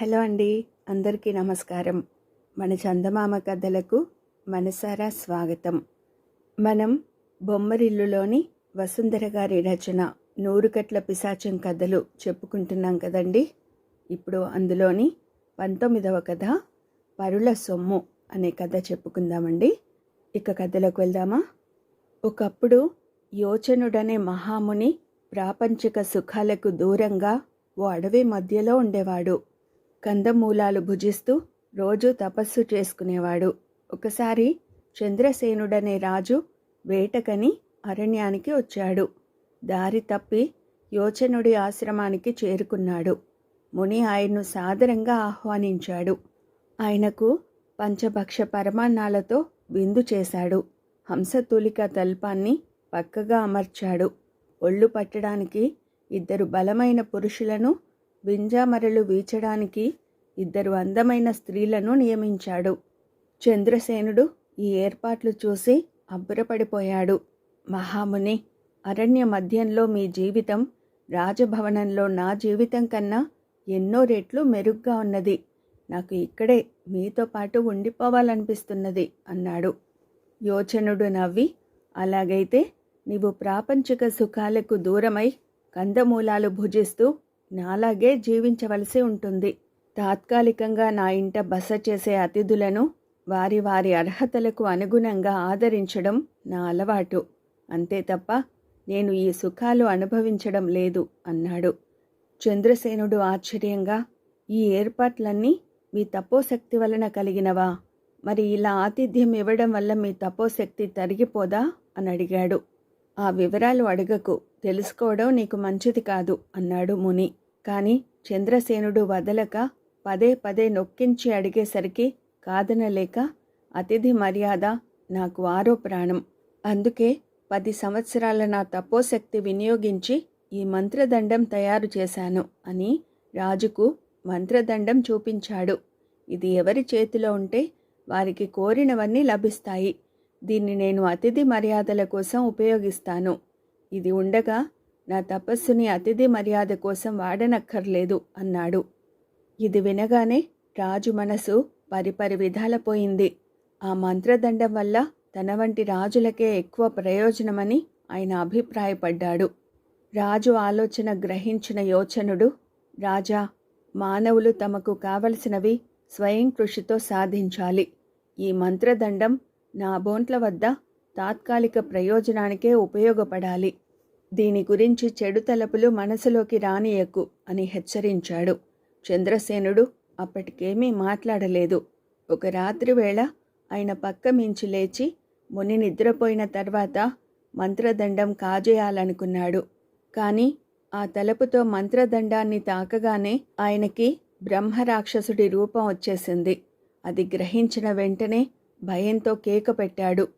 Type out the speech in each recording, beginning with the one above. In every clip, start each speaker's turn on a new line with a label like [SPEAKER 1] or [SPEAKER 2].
[SPEAKER 1] Hello అండి అందరికీ నమస్కారం. మన చందమామ కథలకు మనసారా స్వాగతం. మనం బొమ్మరిల్లులోని వసుంధర గారి రచన నూరుకట్ల పిశాచం కథలు చెప్పుకుంటున్నాం కదండి. ఇప్పుడు అందులోని పంతొమ్మిదవ కథ పరుల సొమ్ము అనే కథ చెప్పుకుందామండి. ఇక కథలోకి వెళ్దామా? ఒకప్పుడు యోచనుడనే మహాముని ప్రాపంచిక సుఖాలకు దూరంగా ఓ అడవి మధ్యలో ఉండేవాడు. కందమూలాలు భుజిస్తూ రోజు తపస్సు చేసుకునేవాడు. ఒకసారి చంద్రసేనుడనే రాజు వేటకని అరణ్యానికి వచ్చాడు. దారి తప్పి యోచనుడి ఆశ్రమానికి చేరుకున్నాడు. ముని ఆయన్ను సాదరంగా ఆహ్వానించాడు. ఆయనకు పంచభక్ష పరమాన్నాలతో విందు చేశాడు. హంసతూలిక తల్పాన్ని పక్కగా అమర్చాడు. ఒళ్ళు పట్టడానికి ఇద్దరు బలమైన పురుషులను వింజామరలు వీచడానికి ఇద్దరు అందమైన స్త్రీలను నియమించాడు. చంద్రసేనుడు ఈ ఏర్పాట్లు చూసి అబ్బురపడిపోయాడు. మహాముని అరణ్య మధ్యంలో మీ జీవితం రాజభవనంలో నా జీవితం కన్నా ఎన్నో రెట్లు మెరుగ్గా ఉన్నది. నాకు ఇక్కడే మీతో పాటు ఉండిపోవాలనిపిస్తున్నది అన్నాడు. యోచనుడు నవ్వి అలాగైతే నీవు ప్రాపంచిక సుఖాలకు దూరమై కందమూలాలు భుజిస్తూ నాలాగే జీవించవలసి ఉంటుంది. తాత్కాలికంగా నా ఇంట బస చేసే అతిథులను వారి వారి అర్హతలకు అనుగుణంగా ఆదరించడం నా అలవాటు. అంతే తప్ప నేను ఈ సుఖాలు అనుభవించడం లేదు అన్నాడు. చంద్రసేనుడు ఆశ్చర్యంగా ఈ ఏర్పాట్లన్నీ మీ తపోశక్తి వలన కలిగినవా? మరి ఇలా ఆతిథ్యం ఇవ్వడం వల్ల మీ తపోశక్తి తరిగిపోదా? అని అడిగాడు. ఆ వివరాలు అడగకు. తెలుసుకోవడం నీకు మంచిది కాదు అన్నాడు ముని. కాని చంద్రసేనుడు వదలక పదే పదే నొక్కించి అడిగేసరికి కాదనలేక అతిథి మర్యాద నాకు ఆరో ప్రాణం. అందుకే పది సంవత్సరాల నా తపోశక్తి వినియోగించి ఈ మంత్రదండం తయారు చేశాను అని రాజుకు మంత్రదండం చూపించాడు. ఇది ఎవరి చేతిలో ఉంటే వారికి కోరినవన్నీ లభిస్తాయి. దీన్ని నేను అతిథి మర్యాదల కోసం ఉపయోగిస్తాను. ఇది ఉండగా నా తపస్సుని అతిథి మర్యాద కోసం వాడనక్కర్లేదు అన్నాడు. ఇది వినగానే రాజు మనసు పరిపరి విధాల పోయింది. ఆ మంత్రదండం వల్ల తన వంటి రాజులకే ఎక్కువ ప్రయోజనమని ఆయన అభిప్రాయపడ్డాడు. రాజు ఆలోచన గ్రహించిన యోచనుడు రాజా మానవులు తమకు కావలసినవి స్వయం కృషితో సాధించాలి. ఈ మంత్రదండం నా బోంట్ల వద్ద తాత్కాలిక ప్రయోజనానికే ఉపయోగపడాలి. దీని గురించి చెడు తలపులు మనసులోకి రానియకు అని హెచ్చరించాడు. చంద్రసేనుడు అప్పటికేమీ మాట్లాడలేదు. ఒక రాత్రి వేళ ఆయన పక్క మించి లేచి ముని నిద్రపోయిన తర్వాత మంత్రదండం కాజేయాలనుకున్నాడు. కానీ ఆ తలుపుతో మంత్రదండాన్ని తాకగానే ఆయనకి బ్రహ్మరాక్షసుడి రూపం వచ్చేసింది. అది గ్రహించిన వెంటనే భయంతో కేక పెట్టాడు.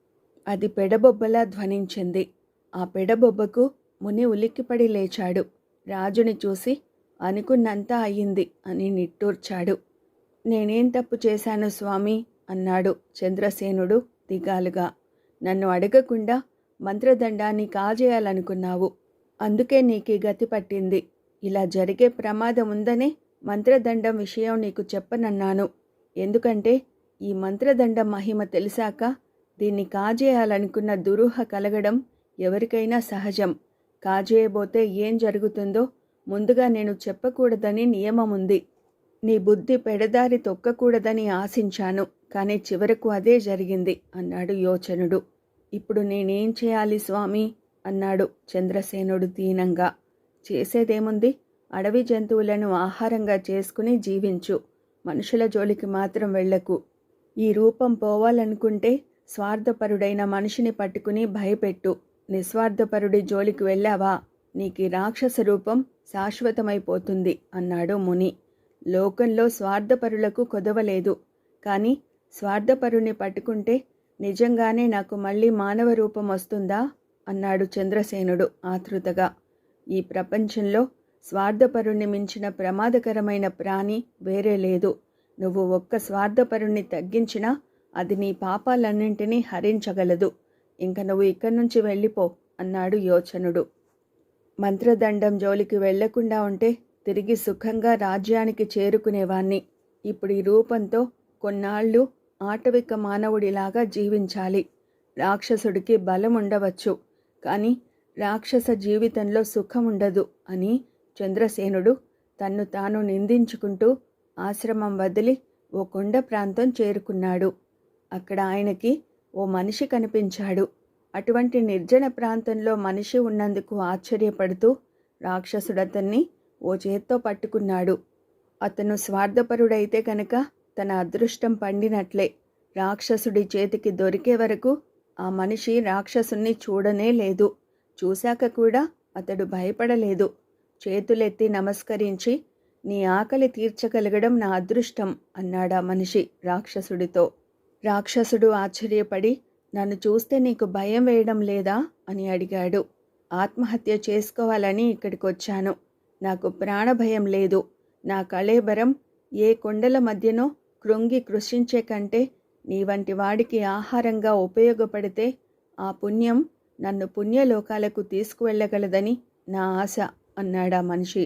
[SPEAKER 1] అది పెడబొబ్బలా ధ్వనించింది. ఆ పెడబొబ్బకు ముని ఉలిక్కిపడి లేచాడు. రాజుని చూసి అనుకున్నంతా అయ్యింది అని నిట్టూర్చాడు. నేనేం తప్పు చేశాను స్వామి? అన్నాడు చంద్రసేనుడు దిగాలుగా. నన్ను అడగకుండా మంత్రదండాన్ని కాజేయాలనుకున్నావు. అందుకే నీకు గతి పట్టింది. ఇలా జరిగే ప్రమాదం ఉందనే మంత్రదండం విషయం నీకు చెప్పనన్నాను. ఎందుకంటే ఈ మంత్రదండ మహిమ తెలిసాక దీన్ని కాజేయాలనుకున్న దురూహ కలగడం ఎవరికైనా సహజం. కాజేయబోతే ఏం జరుగుతుందో ముందుగా నేను చెప్పకూడదని నియమముంది. నీ బుద్ధి పెడదారి తొక్కకూడదని ఆశించాను కానీ చివరకు అదే జరిగింది అన్నాడు యోచనుడు. ఇప్పుడు నేనేం చేయాలి స్వామి? అన్నాడు చంద్రసేనుడు దీనంగా. చేసేదేముంది? అడవి జంతువులను ఆహారంగా చేసుకుని జీవించు. మనుషుల జోలికి మాత్రం వెళ్ళకు ఈ రూపం పోవాలనుకుంటే స్వార్థపరుడైన మనిషిని పట్టుకుని భయపెట్టు. నిస్వార్థపరుడి జోలికి వెళ్ళావా? నీకు రాక్షస రూపం శాశ్వతమైపోతుంది అన్నాడు ముని. లోకంలో స్వార్థపరులకు కొదవలేదు. కానీ స్వార్థపరుని పట్టుకుంటే నిజంగానే నాకు మళ్ళీ మానవ రూపం వస్తుందా? అన్నాడు చంద్రసేనుడు ఆతృతగా. ఈ ప్రపంచంలో స్వార్థపరుణ్ణి మించిన ప్రమాదకరమైన ప్రాణి వేరే లేదు. నువ్వు ఒక్క స్వార్థపరుణ్ణి తగ్గించినా అది నీ పాపాలన్నింటినీ హరించగలదు. ఇంక నువ్వు ఇక్కడి నుంచి వెళ్ళిపో అన్నాడు యోచనుడు. మంత్రదండం జోలికి వెళ్ళకుండా ఉంటే తిరిగి సుఖంగా రాజ్యానికి చేరుకునేవాణ్ణి. ఇప్పుడు ఈ రూపంతో కొన్నాళ్ళు ఆటవిక మానవుడిలాగా జీవించాలి. రాక్షసుడికి బలం ఉండవచ్చు. కానీ రాక్షస జీవితంలో సుఖం ఉండదు అని చంద్రసేనుడు తన్ను తాను నిందించుకుంటూ ఆశ్రమం వదిలి ఓ కొండ ప్రాంతం చేరుకున్నాడు. అక్కడ ఆయనకి ఓ మనిషి కనిపించాడు. అటువంటి నిర్జన ప్రాంతంలో మనిషి ఉన్నందుకు ఆశ్చర్యపడుతూ రాక్షసుడతన్ని ఓ చేత్తో పట్టుకున్నాడు. అతను స్వార్థపరుడైతే కనుక తన అదృష్టం పండినట్లే. రాక్షసుడి చేతికి దొరికే వరకు ఆ మనిషి రాక్షసుణ్ణి చూడనే లేదు. చూశాక కూడా అతడు భయపడలేదు. చేతులెత్తి నమస్కరించి నీ ఆకలి తీర్చగలగడం నా అదృష్టం అన్నాడా మనిషి రాక్షసుడితో. రాక్షసుడు ఆశ్చర్యపడి నన్ను చూస్తే నీకు భయం వేయడం లేదా? అని అడిగాడు. ఆత్మహత్య చేసుకోవాలని ఇక్కడికి వచ్చాను నాకు ప్రాణభయం లేదు. నా కళేబరం ఏ కొండల మధ్యనో కృంగి కృషించే కంటే నీ వంటి వాడికి ఆహారంగా ఉపయోగపడితే ఆ పుణ్యం నన్ను పుణ్యలోకాలకు తీసుకువెళ్ళగలదని నా ఆశ అన్నాడా మనిషి.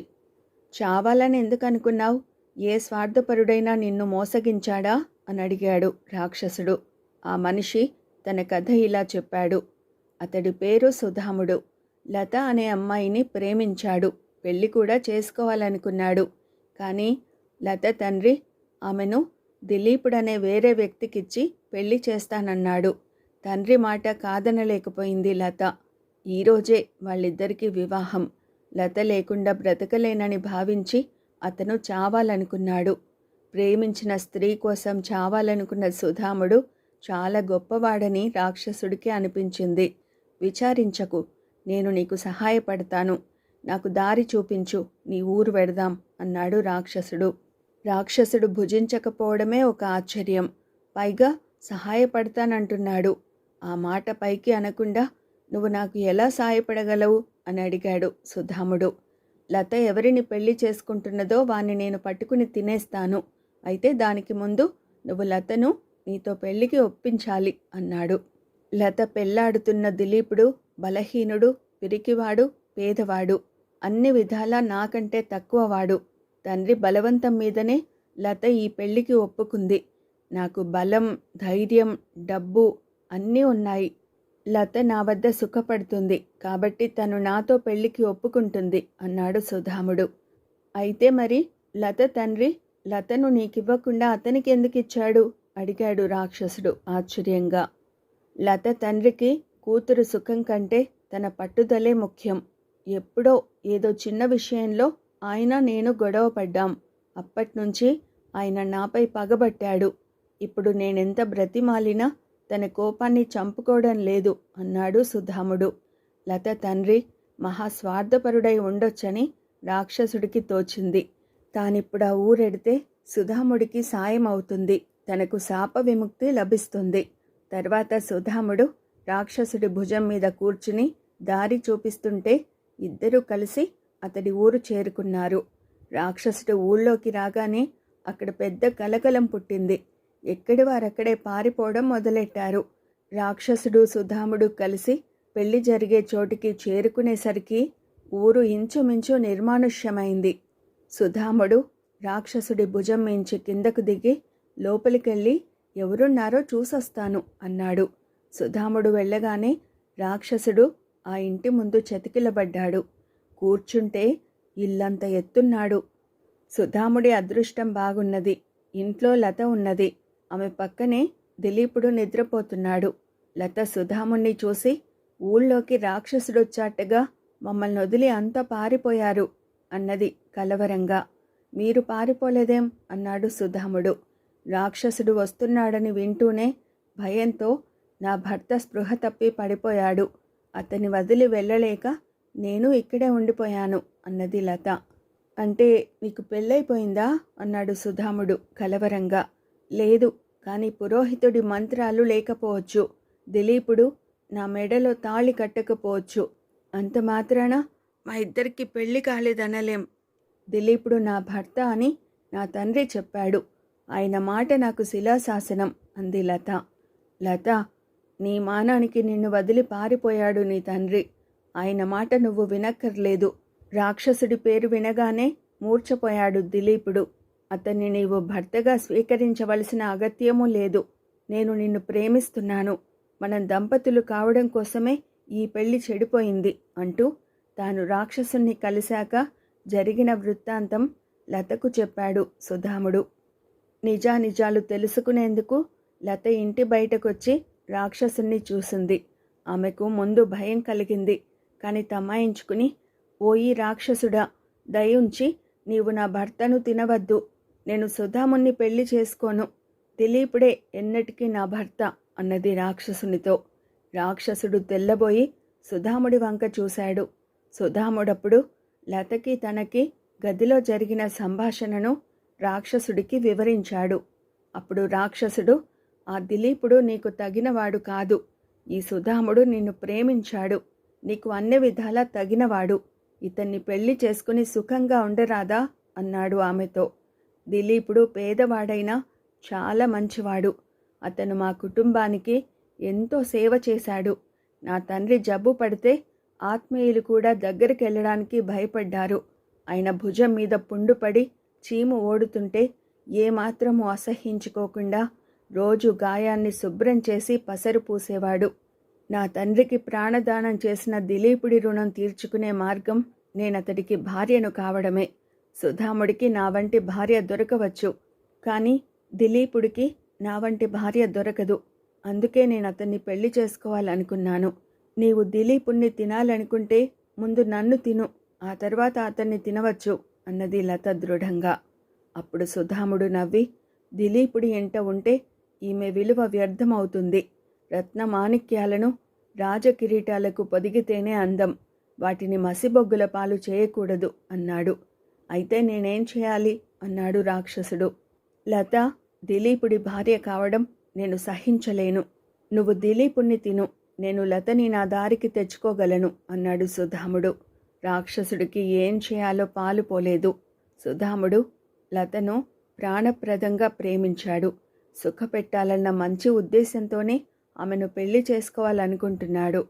[SPEAKER 1] చావాలని ఎందుకు అనుకున్నావు ఏ స్వార్థపరుడైనా నిన్ను మోసగించాడా? అని అడిగాడు రాక్షసుడు. ఆ మనిషి తన కథ ఇలా చెప్పాడు. అతడి పేరు సుధాముడు. లత అనే అమ్మాయిని ప్రేమించాడు. పెళ్ళి కూడా చేసుకోవాలనుకున్నాడు. కానీ లత తండ్రి ఆమెను దిలీపుడనే వేరే వ్యక్తికిచ్చి పెళ్ళి చేస్తానన్నాడు. తండ్రి మాట కాదనలేకపోయింది లత. ఈరోజే వాళ్ళిద్దరికీ వివాహం. లత లేకుండా బ్రతకలేనని భావించి అతను చావాలనుకున్నాడు. ప్రేమించిన స్త్రీ కోసం చావాలనుకున్న సుధాముడు చాలా గొప్పవాడని రాక్షసుడికి అనిపించింది. విచారించకు నేను నీకు సహాయపడతాను. నాకు దారి చూపించు నీ ఊరు వెడదాం అన్నాడు రాక్షసుడు. రాక్షసుడు భుజించకపోవడమే ఒక ఆశ్చర్యం. పైగా సహాయపడతానంటున్నాడు. ఆ మాట పైకి అనకుండా నువ్వు నాకు ఎలా సాయపడగలవు? అని అడిగాడు సుధాముడు. లత ఎవరిని పెళ్ళి చేసుకుంటున్నదో వాణ్ణి నేను పట్టుకుని తినేస్తాను. అయితే దానికి ముందు నువ్వు లతను నీతో పెళ్ళికి ఒప్పించాలి అన్నాడు. లత పెళ్ళాడుతున్న దిలీపుడు బలహీనుడు పిరికివాడు పేదవాడు. అన్ని విధాలా నాకంటే తక్కువవాడు. తండ్రి బలవంతం మీదనే లత ఈ పెళ్ళికి ఒప్పుకుంది. నాకు బలం ధైర్యం డబ్బు అన్నీ ఉన్నాయి. లత నా వద్ద సుఖపడుతుంది. కాబట్టి తను నాతో పెళ్ళికి ఒప్పుకుంటుంది అన్నాడు సుధాముడు. అయితే మరి లత తండ్రి లతను నీకివ్వకుండా అతనికి ఎందుకు ఇచ్చాడు అడిగాడు రాక్షసుడు ఆశ్చర్యంగా. లత తండ్రికి కూతురు సుఖం కంటే తన పట్టుదలే ముఖ్యం. ఎప్పుడో ఏదో చిన్న విషయంలో ఆయన నేను గొడవ పడ్డాం. అప్పట్నుంచి ఆయన నాపై పగబట్టాడు. ఇప్పుడు నేనెంత బ్రతిమాలినా తన కోపాన్ని చంపుకోవడం లేదు అన్నాడు సుధాముడు. లత తండ్రి మహాస్వార్థపరుడై ఉండొచ్చని రాక్షసుడికి తోచింది. తానిప్పుడు ఆ ఊరెడితే సుధాముడికి సాయం అవుతుంది. తనకు శాప విముక్తి లభిస్తుంది. తర్వాత సుధాముడు రాక్షసుడి భుజం మీద కూర్చుని దారి చూపిస్తుంటే ఇద్దరూ కలిసి అతడి ఊరు చేరుకున్నారు. రాక్షసుడు ఊళ్ళోకి రాగానే అక్కడ పెద్ద కలకలం పుట్టింది. ఎక్కడి వారక్కడే పారిపోవడం మొదలెట్టారు. రాక్షసుడు సుధాముడు కలిసి పెళ్ళి జరిగే చోటికి చేరుకునేసరికి ఊరు ఇంచుమించు నిర్మానుష్యమైంది. సుధాముడు రాక్షసుడి భుజం మించి కిందకు దిగి లోపలికెళ్ళి ఎవరున్నారో చూసొస్తాను అన్నాడు. సుధాముడు వెళ్ళగానే రాక్షసుడు ఆ ఇంటి ముందు చతికిలబడ్డాడు. కూర్చుంటే ఇల్లంత ఎత్తున్నాడు. సుధాముడి అదృష్టం బాగున్నది. ఇంట్లో లత ఉన్నది. ఆమె పక్కనే దిలీపుడు నిద్రపోతున్నాడు. లత సుధాముణ్ణి చూసి ఊళ్ళోకి రాక్షసుడొచ్చాటగా మమ్మల్ని వదిలి అంతా పారిపోయారు అన్నది కలవరంగా. మీరు పారిపోలేదేం? అన్నాడు సుధాముడు. రాక్షసుడు వస్తున్నాడని వింటూనే భయంతో నా భర్త స్పృహ తప్పి పడిపోయాడు. అతని వదిలి వెళ్ళలేక నేను ఇక్కడే ఉండిపోయాను అన్నది లత. అంటే నీకు పెళ్ళైపోయిందా? అన్నాడు సుధాముడు కలవరంగా. లేదు కానీ పురోహితుడి మంత్రాలు లేకపోవచ్చు. దిలీపుడు నా మెడలో తాళి కట్టకపోవచ్చు. అంత మాత్రాన? మా ఇద్దరికి పెళ్ళి కాలేదనలేం. దిలీపుడు నా భర్త అని నా తండ్రి చెప్పాడు. ఆయన మాట నాకు శిలాశాసనం అంది లత. లత నీ మానానికి నిన్ను వదిలి పారిపోయాడు నీ తండ్రి. ఆయన మాట నువ్వు వినక్కర్లేదు. రాక్షసుడి పేరు వినగానే మూర్ఛపోయాడు దిలీపుడు. అతన్ని నీవు భర్తగా స్వీకరించవలసిన అగత్యమూ లేదు. నేను నిన్ను ప్రేమిస్తున్నాను. మనం దంపతులు కావడం కోసమే ఈ పెళ్ళి చెడిపోయింది అంటూ తాను రాక్షసుణ్ణి కలిశాక జరిగిన వృత్తాంతం లతకు చెప్పాడు సుధాముడు. నిజానిజాలు తెలుసుకునేందుకు లత ఇంటి బయటకొచ్చి రాక్షసుణ్ణి చూసింది. ఆమెకు ముందు భయం కలిగింది. కాని తమాయించుకుని ఓయి రాక్షసుడా దయుంచి నీవు నా భర్తను తినవద్దు. నేను సుధాముణ్ణి పెళ్ళి చేసుకోను. దిలీపుడే ఎన్నటికీ నా భర్త అన్నది రాక్షసునితో. రాక్షసుడు తెల్లబోయి సుధాముడి వంక చూశాడు. సుధాముడప్పుడు లతకి తనకి గదిలో జరిగిన సంభాషణను రాక్షసుడికి వివరించాడు. అప్పుడు రాక్షసుడు ఆ దిలీపుడు నీకు తగినవాడు కాదు. ఈ సుధాముడు నిన్ను ప్రేమించాడు. నీకు అన్ని విధాలా తగినవాడు. ఇతన్ని పెళ్ళి చేసుకుని సుఖంగా ఉండరాదా? అన్నాడు ఆమెతో. దిలీపుడు పేదవాడైనా చాలా మంచివాడు. అతను మా కుటుంబానికి ఎంతో సేవ చేశాడు. నా తండ్రి జబ్బు పడితే ఆత్మీయులు కూడా దగ్గరికి వెళ్ళడానికి భయపడ్డారు. ఆయన భుజం మీద పుండుపడి చీము ఓడుతుంటే ఏమాత్రము అసహ్యించుకోకుండా రోజు గాయాన్ని శుభ్రం చేసి పసరు పూసేవాడు. నా తండ్రికి ప్రాణదానం చేసిన దిలీపుడి రుణం తీర్చుకునే మార్గం నేనతడికి భార్యను కావడమే. సుధాముడికి నా వంటి భార్య దొరకవచ్చు. కానీ దిలీపుడికి నా వంటి భార్య దొరకదు. అందుకే నేను అతన్ని పెళ్ళి చేసుకోవాలనుకున్నాను. నీవు దిలీపుణ్ణి తినాలనుకుంటే ముందు నన్ను తిను. ఆ తర్వాత అతన్ని తినవచ్చు అన్నది లత దృఢంగా. అప్పుడు సుధాముడు నవ్వి దిలీపుడి ఎంట ఉంటే ఈమె విలువ వ్యర్థమవుతుంది. రత్నమాణిక్యాలను రాజకిరీటాలకు పొదిగితేనే అందం. వాటిని మసిబొగ్గుల పాలు చేయకూడదు అన్నాడు. అయితే నేనేం చేయాలి? అన్నాడు రాక్షసుడు. లత దిలీపుడి భార్య కావడం నేను సహించలేను. నువ్వు దిలీపుణ్ణి తిను. నేను లతని నా దారికి తెచ్చుకోగలను అన్నాడు సుధాముడు. రాక్షసుడికి ఏం చేయాలో పాలు పోలేదు. సుధాముడు లతను ప్రాణప్రదంగా ప్రేమించాడు. సుఖపెట్టాలన్న మంచి ఉద్దేశంతోనే ఆమెను పెళ్ళి చేసుకోవాలనుకుంటున్నాడు.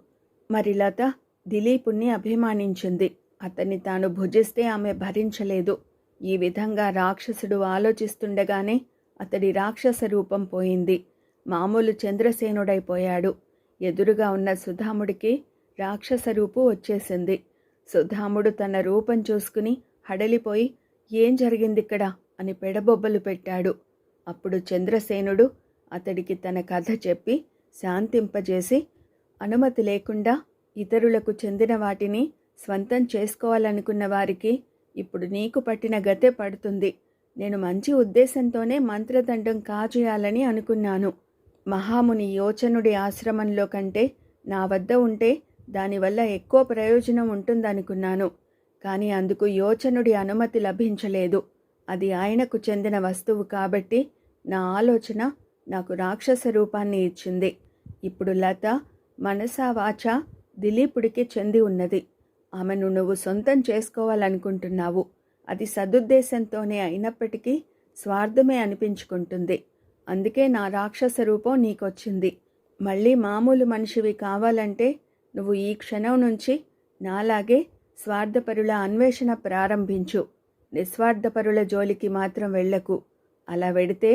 [SPEAKER 1] మరి లత దిలీపుణ్ణి అభిమానించింది. అతన్ని తాను భుజిస్తే ఆమె భరించలేదు. ఈ విధంగా రాక్షసుడు ఆలోచిస్తుండగానే అతడి రాక్షస రూపం పోయింది. మామూలు చంద్రసేనుడైపోయాడు. ఎదురుగా ఉన్న సుధాముడికి రాక్షస రూపు వచ్చేసింది. సుధాముడు తన రూపం చూసుకుని హడలిపోయి ఏం జరిగిందిక్కడ? అని పెడబొబ్బలు పెట్టాడు. అప్పుడు చంద్రసేనుడు అతడికి తన కథ చెప్పి శాంతింపజేసి అనుమతి లేకుండా ఇతరులకు చెందిన వాటిని స్వంతం చేసుకోవాలనుకున్న వారికి ఇప్పుడు నీకు పట్టిన గతే పడుతుంది. నేను మంచి ఉద్దేశంతోనే మంత్రదండం కాజేయాలని అనుకున్నాను. మహాముని యోచనుడి ఆశ్రమంలో కంటే నా వద్ద ఉంటే దానివల్ల ఎక్కువ ప్రయోజనం ఉంటుందనుకున్నాను. కానీ అందుకు యోచనుడి అనుమతి లభించలేదు. అది ఆయనకు చెందిన వస్తువు కాబట్టి నా ఆలోచన నాకు రాక్షస రూపాన్ని ఇచ్చింది. ఇప్పుడు లత మనసా వాచ దిలీపుడికి చెంది ఉన్నది. ఆమెను నువ్వు సొంతం చేసుకోవాలనుకుంటున్నావు. అది సదుద్దేశంతోనే అయినప్పటికీ స్వార్థమే అనిపించుకుంటుంది. అందుకే నా రాక్షస రూపం నీకొచ్చింది. మళ్ళీ మామూలు మనిషివి కావాలంటే నువ్వు ఈ క్షణం నుంచి నాలాగే స్వార్థపరుల అన్వేషణ ప్రారంభించు. నిస్వార్థపరుల జోలికి మాత్రం వెళ్ళకు అలా వెడితే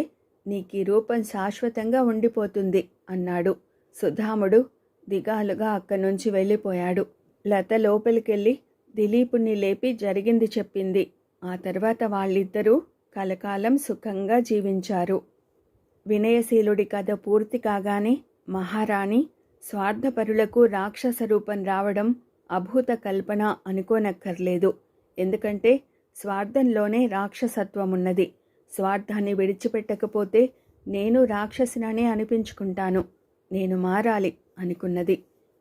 [SPEAKER 1] నీకు ఈ రూపం శాశ్వతంగా ఉండిపోతుంది అన్నాడు. సుధాముడు దిగాలుగా అక్కడి నుంచి వెళ్ళిపోయాడు. లత లోపలికెళ్ళి దిలీపుని లేపి జరిగింది చెప్పింది. ఆ తర్వాత వాళ్ళిద్దరూ కలకాలం సుఖంగా జీవించారు. వినయశీలుడి కథ పూర్తి కాగానే మహారాణి స్వార్థపరులకు రాక్షస రూపం రావడం అభూత కల్పన అనుకోనక్కర్లేదు. ఎందుకంటే స్వార్థంలోనే రాక్షసత్వం ఉన్నది స్వార్థాన్ని విడిచిపెట్టకపోతే నేను రాక్షసిననే అనిపించుకుంటాను. నేను మారాలి అనుకున్నది.